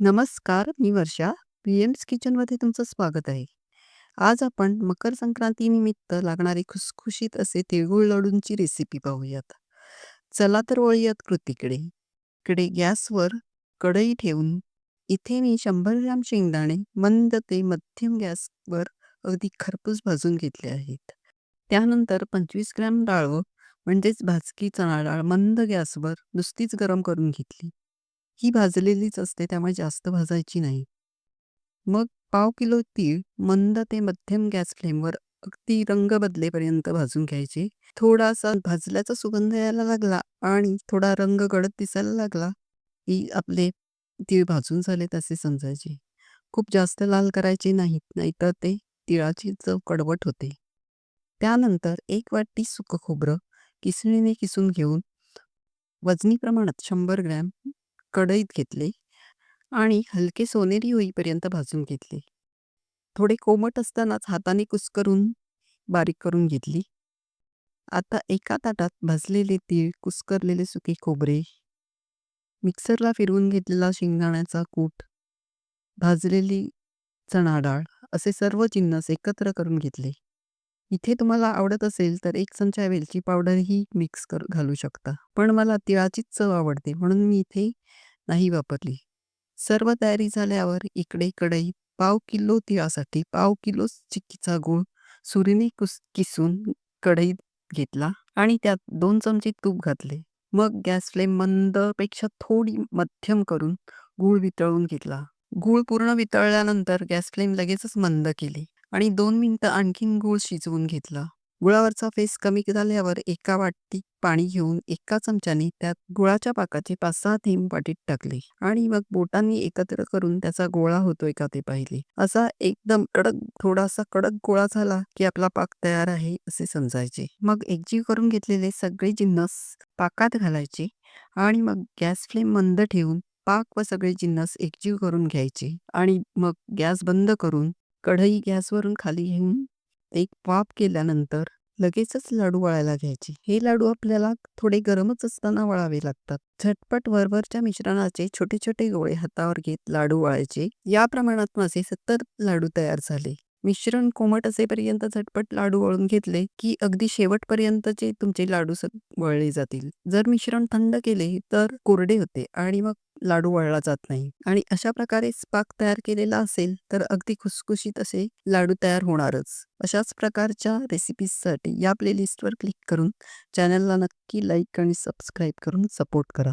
नमस्कार, मी वर्षा. P AIIMS किचनमध्ये तुमचं स्वागत आहे. आज आपण मकर संक्रांतीनिमित्त लागणारे खुसखुशीत असे तिळगुळ लाडूंची रेसिपी पाहूयात. चला तर वळूयात कृतीकडे. इकडे गॅसवर कढई ठेवून इथे मी शंभर ग्रॅम शेंगदाणे मंद ते मध्यम गॅसवर अगदी खरपूस भाजून घेतले आहेत. त्यानंतर 25 ग्रॅम डाळ म्हणजेच भाजकी चणा डाळ मंद गॅसवर नुसतीच गरम करून घेतली. ही भाजलेलीच असते त्यामुळे जास्त भाजायची नाही. मग पाव किलो तीळ मंद ते मध्यम गॅस फ्लेमवर अगदी रंग बदलेपर्यंत भाजून घ्यायचे. थोडासा भाजल्याचा सुगंध यायला लागला आणि थोडा रंग गडद दिसायला लागला, की आपले तीळ भाजून झाले तसे समजायचे. खूप जास्त लाल करायचे नाहीत, नाहीतर ते तिळाची चव कडवट होते. त्यानंतर एक वाटी सुकं खोबरं किसणीने किसून घेऊन वजनी प्रमाणात शंभर ग्रॅम कढईत घेतले आणि हलके सोनेरी होईपर्यंत भाजून घेतले. थोडे कोमट असतानाच हाताने कुस्करून बारीक करून घेतली. आता एका ताटात भाजलेले तीळ, कुस्करलेले सुके खोबरे, मिक्सरला फिरवून घेतलेला शेंगदाण्याचा कूट, भाजलेली चणा डाळ असे सर्व जिन्नस एकत्र करून घेतले. इथे तुम्हाला आवडत असेल तर एक चमचा वेलची पावडरही मिक्स कर घालू शकता. पण मला तिळाचीच चव आवडते म्हणून मी इथे नाही वापरली. सर्व तयारी झाल्यावर इकडे कढईत पाव किलो तिळासाठी पाव किलो चिक्कीचा गूळ सुरीने कुस किसून कढईत घेतला आणि त्यात दोन चमचे तूप घातले. मग गॅस फ्लेम मंदपेक्षा थोडी मध्यम करून गूळ वितळून घेतला. गूळ पूर्ण वितळल्यानंतर गॅस फ्लेम लगेचच मंद केली आणि दोन मिनिटं आणखीन गूळ शिजवून घेतला. गुळावरचा फेस कमी झाल्यावर एका वाटीत पाणी घेऊन एका चमच्याने त्यात गुळाच्या पाकाचे 5-6 थेंब वाटीत टाकले आणि मग बोटांनी एकत्र करून त्याचा गोळा होतोय का ते पाहिले. असा एकदम कडक थोडासा कडक गोळा झाला, की आपला पाक तयार आहे असे समजायचे. मग एकजीव करून घेतलेले सगळे जिन्नस पाकात घालायचे आणि मग गॅस फ्लेम मंद ठेवून पाक व सगळे जिन्नस एकजीव करून घ्यायचे आणि मग गॅस बंद करून कढई गॅसवरून खाली घेऊन एक वाफ केल्यानंतर लगेचच लाडू वळायला घ्यायचे. हे लाडू आपल्याला थोडे गरमच असताना वळावे लागतात. झटपट वरवरच्या मिश्रणाचे छोटे-छोटे गोळे हातावर घेत लाडू वळायचे. या प्रमाणात माझे 70 लाडू तयार झाले. मिश्रण कोमट असेपर्यंत झटपट लाडू वळून घेतले, की अगदी शेवटपर्यंतचे तुमचे लाडू वळले जातील. जर मिश्रण थंड केले तर कोरडे होते आणि मग लाडू वळला जात नाही आणि अशा प्रकारे पाक तयार केलेला असेल तर अगदी खुसखुशीत असे लाडू तयार होणारच. अशाच प्रकारच्या रेसिपीजसाठी या प्लेलिस्टवर क्लिक करून चॅनलला नक्की लाईक आणि सबस्क्राईब करून सपोर्ट करा.